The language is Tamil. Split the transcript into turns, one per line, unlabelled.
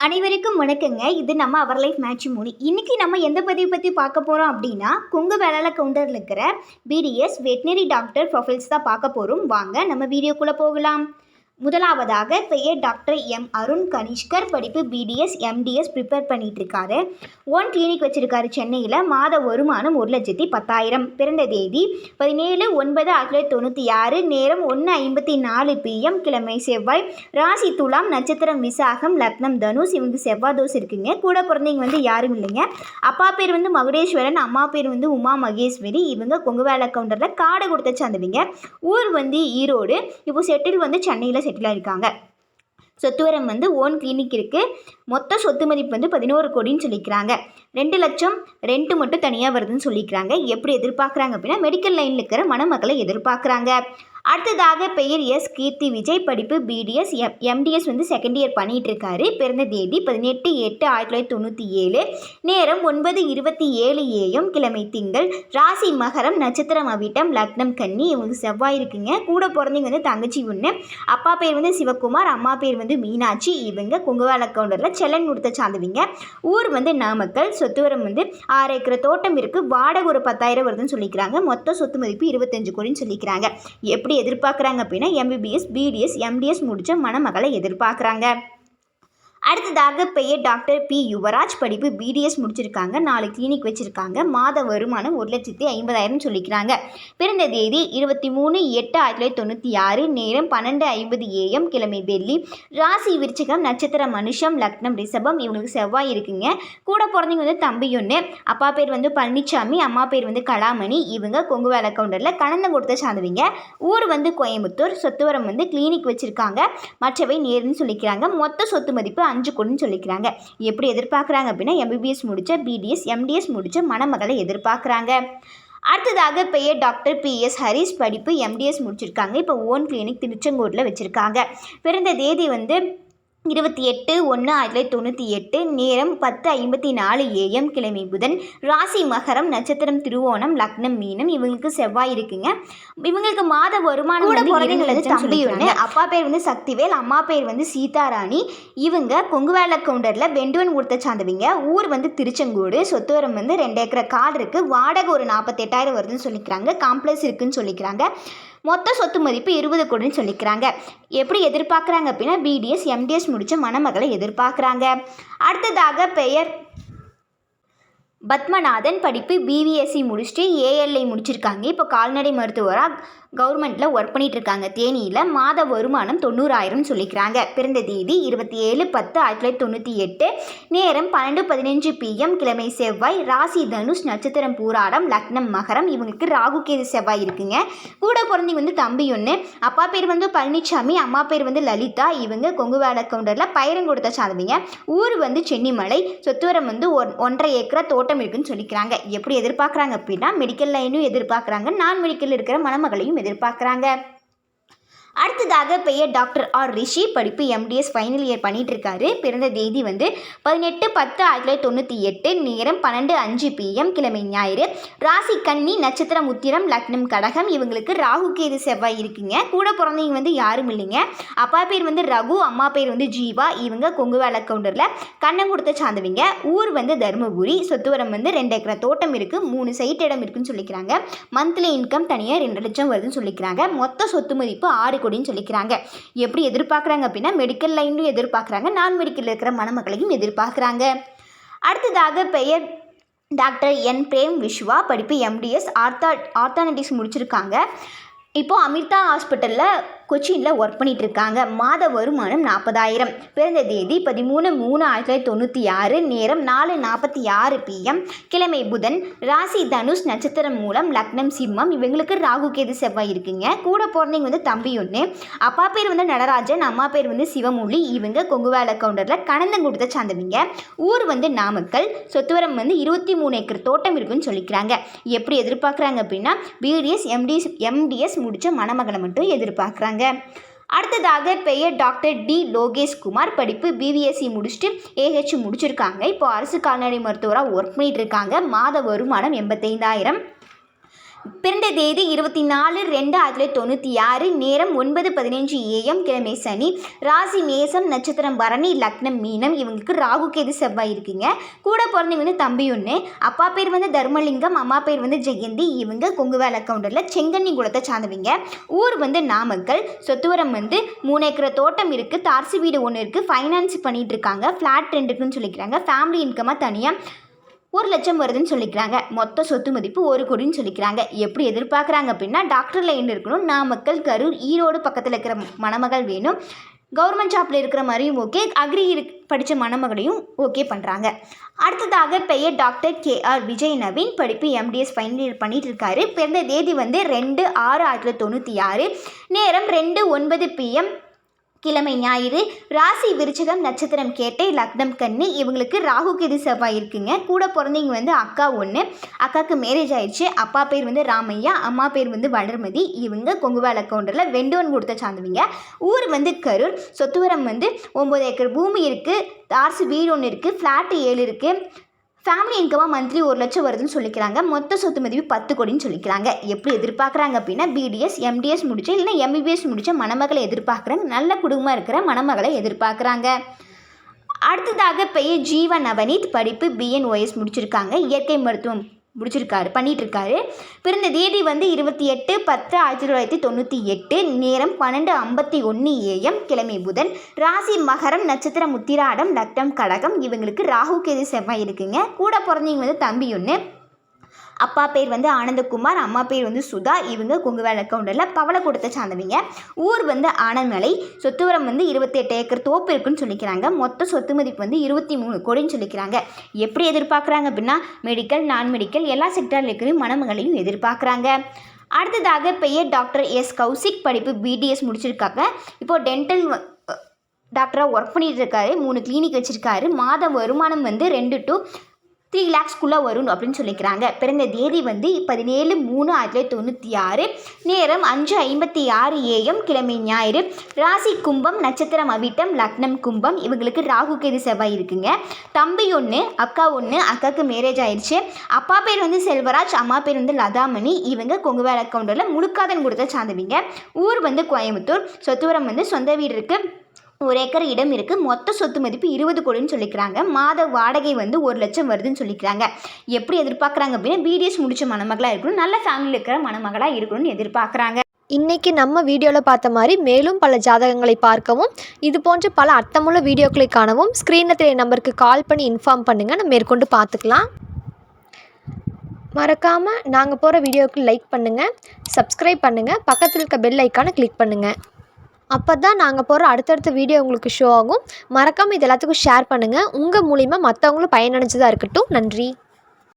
அனைவருக்கும் வணக்கங்க. இது நம்ம அவர் லைஃப் மேட்ச் மூணு இன்னைக்கு நம்ம எந்த பதிவு பற்றி பார்க்க போகிறோம் அப்படின்னா கொங்கு வேளாள கவுண்டரில் இருக்கிற பிடிஎஸ் வெட்டினரி டாக்டர் ப்ரொஃபைல்ஸ் தான் பார்க்க போகிறோம் வாங்க நம்ம வீடியோக்குள்ளே போகலாம். முதலாவதாக பெயர் டாக்டர் எம். அருண் கனிஷ்கர் படிப்பு பிடிஎஸ் எம்டிஎஸ் ப்ரிப்பேர் பண்ணிட்டு இருக்காரு ஒன் கிளினிக் வச்சிருக்காரு சென்னையில் மாத வருமானம் ஒரு லட்சத்தி பத்தாயிரம். பிறந்த தேதி பதினேழு ஒன்பது ஆயிரத்தி தொள்ளாயிரத்தி தொண்ணூற்றி ஆறு நேரம் ஒன்று ஐம்பத்தி நாலு பிஎம் கிழமை செவ்வாய். ராசி துலாம் நட்சத்திரம் விசாகம் லக்னம் தனுஷ் இவங்க செவ்வாய் தோசை இருக்குங்க. கூட பிறந்தவங்க வந்து யாரும் இல்லைங்க. அப்பா பேர் வந்து மகுடேஸ்வரன் அம்மா பேர் வந்து உமா மகேஸ்வரி. இவங்க கொங்கு வேலை கவுண்டரில் காடை கொடுத்த சார்ந்தவங்க. ஊர் வந்து ஈரோடு. இப்போ செட்டில் வந்து சென்னையில் செட்டில் ஆயிருக்காங்க. சொத்துவரம் வந்து ஓன் கிளினிக் இருக்குது மொத்த சொத்து மதிப்பு வந்து பதினோரு கோடின்னு சொல்லிக்கிறாங்க. ரெண்டு லட்சம் ரெண்ட்டு மட்டும் தனியாக வருதுன்னு சொல்லிக்கிறாங்க. எப்படி எதிர்பார்க்குறாங்க அப்படின்னா மெடிக்கல் லைனில் இருக்கிற மணமக்களை எதிர்பார்க்குறாங்க. அடுத்ததாக பெயர் எஸ். கீர்த்தி விஜய். படிப்பு பிடிஎஸ் எம் எம்டிஎஸ் வந்து செகண்ட் இயர் பண்ணிகிட்டு இருக்காரு பிறந்த தேதி பதினெட்டு எட்டு ஆயிரத்தி தொள்ளாயிரத்தி தொண்ணூற்றி ஏழு. நேரம் ஒன்பது இருபத்தி ஏழு ஏஎம் கிழமை திங்கள். ராசி மகரம் நட்சத்திரம் அவிட்டம் லக்னம் கன்னி. இவங்களுக்கு செவ்வாய் இருக்குங்க. கூட பிறந்தவங்க வந்து தங்கச்சி ஒன்று அப்பா பேர் வந்து சிவகுமார். அம்மா பேர் வந்து மீனாட்சி. இவங்க குங்குவால கவுண்டரில் செல்லன் கொடுத்த சார்ந்தவங்க. ஊர் வந்து நாமக்கல். சொத்துவரம் வந்து ஆறு ஏக்கர் தோட்டம் இருக்குது வாடகை ஒரு பத்தாயிரம் வருதுன்னு சொல்லிக்கிறாங்க. மொத்த சொத்து மதிப்பு இருபத்தஞ்சு கோடின்னு சொல்லிக்கிறாங்க. எப்படி எதிர்பார்க்குறாங்க அப்படின்னா எம்பிபிஎஸ் பிடிஎஸ் எம்டிஎஸ் முடித்த மணமகளை எதிர்பார்க்குறாங்க. அடுத்ததாக பெயர் டாக்டர் பி. யுவராஜ். படிப்பு பிடிஎஸ் முடிச்சிருக்காங்க. நாலு கிளினிக் வச்சுருக்காங்க. மாத வருமானம் ஒரு லட்சத்தி ஐம்பதாயிரம் சொல்லிக்கிறாங்க. பிறந்த தேதி இருபத்தி மூணு எட்டு ஆயிரத்தி தொள்ளாயிரத்தி தொண்ணூற்றி ஆறு. நேரம் பன்னெண்டு ஐம்பது ஏஎம் கிழமை வெள்ளி. ராசி விருச்சிகம் நட்சத்திரம் மனுஷம் லக்னம் ரிஷபம். இவங்களுக்கு செவ்வாய் இருக்குங்க. கூட பிறந்தவங்க வந்து தம்பி ஒன்று அப்பா பேர் வந்து பழனிசாமி அம்மா பேர் வந்து கலாமணி. இவங்க கொங்கு வேலை கவுண்டரில் கணந்த கொடுத்த சார்ந்தவங்க ஊர் வந்து கோயம்புத்தூர். சொத்துவரம் வந்து கிளினிக் வச்சுருக்காங்க. மற்றவை நேருன்னு சொல்லிக்கிறாங்க. மொத்த சொத்து மதிப்பு அஞ்சு கோடின்னு சொல்லிக்கிறாங்க. எப்படி எதிர்பார்க்குறாங்க அப்படின்னா எம்பிபிஎஸ் முடித்த பிடிஎஸ் எம்டிஎஸ் முடித்த மணமகளை எதிர்பார்க்குறாங்க. அடுத்ததாக பெயர் டாக்டர் பிஎஸ் ஹரிஸ் படிப்பு எம்டிஎஸ் முடிச்சிருக்காங்க. இப்போ ஓன் கிளினிக் திருச்செங்கோட்டில் வச்சுருக்காங்க. பிறந்த தேதி வந்து இருபத்தி எட்டு ஒன்று ஆயிரத்தி தொள்ளாயிரத்தி தொண்ணூற்றி எட்டு நேரம் பத்து ஐம்பத்தி நாலு ஏஎம் கிழமை புதன். ராசி மகரம் நட்சத்திரம் திருவோணம் லக்னம் மீனம் இவங்களுக்கு செவ்வாய் இருக்குங்க. இவங்களுக்கு மாத வருமானம்
கூட
சொல்லிக்கிறாங்க. அப்பா பேர் வந்து சக்திவேல் அம்மா பேர் வந்து சீதாராணி. இவங்க கொங்குவேல கவுண்டரில் வெண்டுவன் கொடுத்த சார்ந்தவங்க ஊர் வந்து திருச்செங்கோடு சொத்துவரம் வந்து ரெண்டு ஏக்கர் காடு இருக்குது வாடகை ஒரு நாற்பத்தெட்டாயிரம் வருதுன்னு சொல்லிக்கிறாங்க. காம்ப்ளெக்ஸ் இருக்குன்னு சொல்லிக்கிறாங்க. மொத்த சொத்து மதிப்பு இருபது கோடின்னு சொல்லிக்கிறாங்க. எப்படி எதிர்பார்க்குறாங்க அப்படின்னா பிடிஎஸ் எம்டிஎஸ் முடித்த மணமகளை எதிர்பார்க்குறாங்க. அடுத்ததாக பெயர் பத்மநாதன் படிப்பு பிவிஎஸ்சி முடிச்சுட்டு ஏஎல்ஐ முடிச்சிருக்காங்க. இப்போ கால்நடை மருத்துவராக கவர்மெண்ட்டில் ஒர்க் பண்ணிட்டு இருக்காங்க தேனியில் மாத வருமானம் தொண்ணூறாயிரம் சொல்லிக்கிறாங்க. பிறந்த தேதி இருபத்தி ஏழு பத்து ஆயிரத்தி தொள்ளாயிரத்தி தொண்ணூற்றி எட்டு. நேரம் பன்னெண்டு பதினஞ்சு பிஎம் கிழமை செவ்வாய் ராசி தனுஷ் நட்சத்திரம் பூராடம் லக்னம் மகரம் இவங்களுக்கு ராகு கேது செவ்வாய் இருக்குங்க. கூட பிறந்தவங்க வந்து தம்பி ஒன்று அப்பா பேர் வந்து பழனிசாமி அம்மா பேர் வந்து லலிதா இவங்க கொங்கு வேலை கவுண்டரில் பயிரம் கொடுத்த சாதவிங்க ஊர் வந்து சென்னிமலை சொத்துவரம் வந்து ஒன் ஒன்றரை ஏக்கரா தோட்டம் இருக்குன்னு சொல்லிக்கிறாங்க. எப்படி எதிர்பார்க்குறாங்க அப்படின்னா மெடிக்கல் லைனும் எதிர்பார்க்குறாங்க. நான் மெடிக்கல் இருக்கிற மணமகளையும் எதிர்பார்க்குறாங்க. அடுத்ததாக பெயர் டாக்டர் ஆர் ரிஷி. படிப்பு எம்டிஎஸ் ஃபைனல் இயர் பண்ணிட்டு இருக்காரு பிறந்த தேதி வந்து பதினெட்டு பத்து ஆயிரத்தி தொள்ளாயிரத்தி தொண்ணூற்றி எட்டு. நேரம் பன்னெண்டு அஞ்சு பிஎம் கிழமை ஞாயிறு. ராசி கன்னி நட்சத்திரம் உத்திரம் லக்னம் கடகம். இவங்களுக்கு ராகு கேது செவ்வாய் இருக்குங்க. கூட பிறந்தவங்க வந்து யாரும் இல்லைங்க. அப்பா பேர் வந்து ரகு அம்மா பேர் வந்து ஜீவா. இவங்க கொங்கு வேலை கவுண்டரில் கண்ணம் கொடுத்த சார்ந்தவங்க ஊர் வந்து தருமபுரி. சொத்துவரம் வந்து ரெண்டு ஏக்கரை தோட்டம் இருக்குது மூணு சைட் இடம் இருக்குன்னு சொல்லிக்கிறாங்க. மந்த்லி இன்கம் தனியாக ரெண்டு லட்சம் வருதுன்னு சொல்லிக்கிறாங்க. மொத்த சொத்து மதிப்பு ஆறு அப்படின்னு சொல்லிக்கிறாங்க. எப்படி எதிர்பார்க்குறாங்க அப்படின்னா மெடிக்கல் லைன்லையும் எதிர்பார்க்குறாங்க. நான் மெடிக்கலில் இருக்கிற மணமக்களையும் எதிர்பார்க்குறாங்க. அடுத்ததாக பெயர் டாக்டர் என். பிரேம் விஸ்வா படிப்பு எம்டிஎஸ் ஆர்த்தா ஆர்த்தானடிக்ஸ் முடிச்சிருக்காங்க. இப்போது அமிர்தா ஹாஸ்பிட்டலில் கொச்சினில் ஒர்க் பண்ணிட்டு இருக்காங்க மாத வருமானம் நாற்பதாயிரம் பிறந்த தேதி பதிமூணு மூணு ஆயிரத்தி தொள்ளாயிரத்தி தொண்ணூற்றி ஆறு. நேரம் நாலு நாற்பத்தி ஆறு பிஎம் கிழமை புதன் ராசி தனுஷ் நட்சத்திரம் மூலம் லக்னம் சிம்மம் இவங்களுக்கு ராகு கேது செவ்வாய் இருக்குங்க. கூட பிறந்தவங்க வந்து தம்பி ஒன்று அப்பா பேர் வந்து நடராஜன் அம்மா பேர் வந்து சிவமொழி இவங்க கொங்குவேல கவுண்டரில் கணந்தம் கொடுத்த சார்ந்தவங்க ஊர் வந்து நாமக்கல். சொத்துவரம் வந்து இருபத்தி மூணு ஏக்கர் தோட்டம் இருக்குன்னு சொல்லிக்கிறாங்க. எப்படி எதிர்பார்க்குறாங்க அப்படின்னா பிடிஎஸ் எம்டிஎஸ் எம்டிஎஸ் முடித்த மணமகளை மட்டும் எதிர்பார்க்குறாங்க. அடுத்ததாக பெயர் டாக்டர் டி. லோகேஷ் குமார். படிப்பு பிபிஎஸ்சி முடிச்சுட்டு ஏஹெச் முடிச்சிருக்காங்க. இப்போ அரசு கால்நடை மருத்துவராக ஒர்க் பண்ணிட்டு இருக்காங்க. மாத வருமானம் எண்பத்தைந்தாயிரம். பிறந்த தேதி இருபத்தி நாலு ரெண்டு ஆயிரத்தி தொள்ளாயிரத்தி தொண்ணூற்றி ஆறு நேரம் ஒன்பது பதினஞ்சு ஏஎம் கிழமை சனி ராசி மேசம் நட்சத்திரம் பரணி லக்னம் மீனம் இவங்களுக்கு ராகு கேது செவ்வாய் இருக்குங்க. கூட பிறந்தவங்க வந்து தம்பி ஒன்று அப்பா பேர் வந்து தர்மலிங்கம் அம்மா பேர் வந்து ஜெயந்தி இவங்க கொங்குவேல் கவுண்டரில் செங்கன்னி குளத்தை சார்ந்தவங்க. ஊர் வந்து நாமக்கல் சொத்துவரம் வந்து மூணு ஏக்கர் தோட்டம் இருக்குது தார்சி வீடு ஒன்று இருக்குது ஃபைனான்ஸ் பண்ணிகிட்டு இருக்காங்க ஃப்ளாட் ரெண்டுக்குன்னு சொல்லிக்கிறாங்க ஃபேமிலி இன்கமாக தனியாக ஒரு லட்சம் வருதுன்னு சொல்லிக்கிறாங்க. மொத்த சொத்து மதிப்பு ஒரு கோடின்னு சொல்லிக்கிறாங்க. எப்படி எதிர்பார்க்குறாங்க அப்படின்னா டாக்டர் லைன் இருக்கணும். நாமக்கல் கரூர் ஈரோடு பக்கத்தில் இருக்கிற மணமகள் வேணும். கவர்மெண்ட் ஜாப்பில் இருக்கிற மாதிரியும் ஓகே அக்ரி இரு படித்த மணமகளையும் ஓகே பண்ணுறாங்க அடுத்ததாக பெயர் doctor K R Vijay Naveen படிப்பு எம்டிஎஸ் ஃபைனல் இயர் பண்ணிட்டு இருக்காரு. பிறந்த தேதி வந்து ரெண்டு ஆறு ஆயிரத்தி தொண்ணூற்றி ஆறு. நேரம் ரெண்டு ஒன்பது பிஎம் கிழமை ஞாயிறு ராசி விருச்சகம் நட்சத்திரம் கேட்டை லக்னம் கண்ணி இவங்களுக்கு ராகு கேது செவ்வாய் இருக்குங்க. கூட பிறந்தவங்க வந்து அக்கா ஒன்று அக்காவுக்கு மேரேஜ் ஆயிடுச்சு. அப்பா பேர் வந்து ராமையா அம்மா பேர் வந்து வளர்மதி. இவங்க கொங்குவால் அக்கௌண்டரில் வெண்டோன் கொடுத்த சார்ந்தவங்க. ஊர் வந்து கரூர். சொத்துவரம் வந்து ஒம்பது ஏக்கர் பூமி இருக்குது தார்சு வீடு ஒன்று இருக்குது ஃப்ளாட்டு ஏழு இருக்குது ஃபேமிலி இன்கமாக மந்த்லி ஒரு லட்சம் வருதுன்னு சொல்லிக்கிறாங்க. மொத்த சொத்து மதிப்பு பத்து கோடின்னு சொல்லிக்கிறாங்க. எப்படி எதிர்பார்க்குறாங்க அப்படின்னா பிடிஎஸ் எம்டிஎஸ் முடிச்ச இல்லைன்னா எம்பிபிஎஸ் முடிச்ச மணமகளை எதிர்பார்க்குறாங்க நல்ல குடும்பமாக இருக்கிற மணமகளை எதிர்பார்க்குறாங்க. அடுத்ததாக பெயர் ஜீவன் நவனீத் படிப்பு பிஎன்ஒஎஸ் முடிச்சிருக்காங்க. இயற்கை மருத்துவம். முடிச்சிருக்காரு பண்ணிகிட்ருக்காரு பிறந்த தேதி வந்து இருபத்தி எட்டு பத்து ஆயிரத்தி தொள்ளாயிரத்தி தொண்ணூற்றி எட்டு நேரம் பன்னெண்டு ஐம்பத்தி ஒன்று ஏஎம் கிழமை புதன். ராசி மகரம் நட்சத்திரம் உத்திராடம் லக்னம் கடகம் இவங்களுக்கு ராகு கேது செவ்வாய் இருக்குங்க. கூட பிறந்தவங்க வந்து தம்பி ஒன்று அப்பா பேர் வந்து ஆனந்தகுமார் அம்மா பேர் வந்து சுதா. இவங்க கொங்குவேல் பவளை பவளக்கூடத்தை சார்ந்தவங்க ஊர் வந்து ஆனமலை சொத்துவரம் வந்து இருபத்தெட்டு ஏக்கர் தோப்பு இருக்குன்னு சொல்லிக்கிறாங்க. மொத்த சொத்து மதிப்பு வந்து இருபத்தி மூணு கோடின்னு சொல்லிக்கிறாங்க. எப்படி எதிர்பார்க்குறாங்க அப்படின்னா மெடிக்கல் நான் மெடிக்கல் எல்லா செக்டரில் இருக்கிற மணமகளையும் எதிர்பார்க்குறாங்க. அடுத்ததாக பெயர் டாக்டர் எஸ். கௌசிக். படிப்பு பிடிஎஸ் முடிச்சிருக்காங்க. இப்போது டென்டல் டாக்டராக ஒர்க் பண்ணிட்டு இருக்காரு. மூணு கிளினிக் வச்சுருக்காரு. மாத வருமானம் வந்து ரெண்டு டு த்ரீ லேக்ஸ்க்குள்ளே வரும் அப்படின்னு சொல்லிக்கிறாங்க. பிறந்த தேதி வந்து பதினேழு மூணு ஆயிரத்தி தொள்ளாயிரத்தி தொண்ணூற்றி ஆறு. நேரம் அஞ்சு ஐம்பத்தி ஆறு ஏஎம் கிழமை ஞாயிறு. ராசி கும்பம் நட்சத்திரம் அவிட்டம் லக்னம் கும்பம். இவங்களுக்கு ராகு கேது செவ்வாய் இருக்குங்க. தம்பி ஒன்று அக்கா ஒன்று அக்காவுக்கு மேரேஜ் ஆயிடுச்சு அப்பா பேர் வந்து செல்வராஜ் அம்மா பேர் வந்து லதாமணி. இவங்க கொங்குவேல் கவுண்டரில் முழுக்காதன் கொடுத்த சார்ந்தவங்க ஊர் வந்து கோயம்புத்தூர். சொத்துவரம் வந்து சொந்த வீடு இருக்குது ஒரு ஏக்கர் இடம் இருக்குது மொத்த சொத்து மதிப்பு இருபது கோடின்னு சொல்லிக்கிறாங்க. மாத வாடகை வந்து ஒரு லட்சம் வருதுன்னு சொல்லிக்கிறாங்க. எப்படி எதிர்பார்க்குறாங்க அப்படின்னா பிடிஎஸ் முடிச்ச மணமகளாக இருக்கணும். நல்ல ஃபேமிலியில் இருக்கிற மணமகளாக இருக்கணும்னு எதிர்பார்க்குறாங்க.
இன்னைக்கு நம்ம வீடியோவில் பார்த்த மாதிரி மேலும் பல ஜாதகங்களை பார்க்கவும் இது போன்ற பல அர்த்தமுள்ள வீடியோக்களை காணவும் ஸ்க்ரீனில் தெரிய நம்பருக்கு கால் பண்ணி இன்ஃபார்ம் பண்ணுங்கள் நம்ம மேற்கொண்டு பார்த்துக்கலாம். மறக்காமல் நாங்கள் போகிற வீடியோவுக்கு லைக் பண்ணுங்கள் சப்ஸ்கிரைப் பண்ணுங்கள் பக்கத்தில் இருக்க பெல் ஐக்கானை கிளிக் பண்ணுங்கள் அப்போ தான் நாங்கள் போகிற அடுத்தடுத்த வீடியோ உங்களுக்கு ஷோ ஆகும். மறக்காமல் இது எல்லாத்துக்கும் ஷேர் பண்ணுங்கள் உங்கள் மூலிமா மற்றவங்களும் பயனடைஞ்சதாக இருக்கட்டும். நன்றி.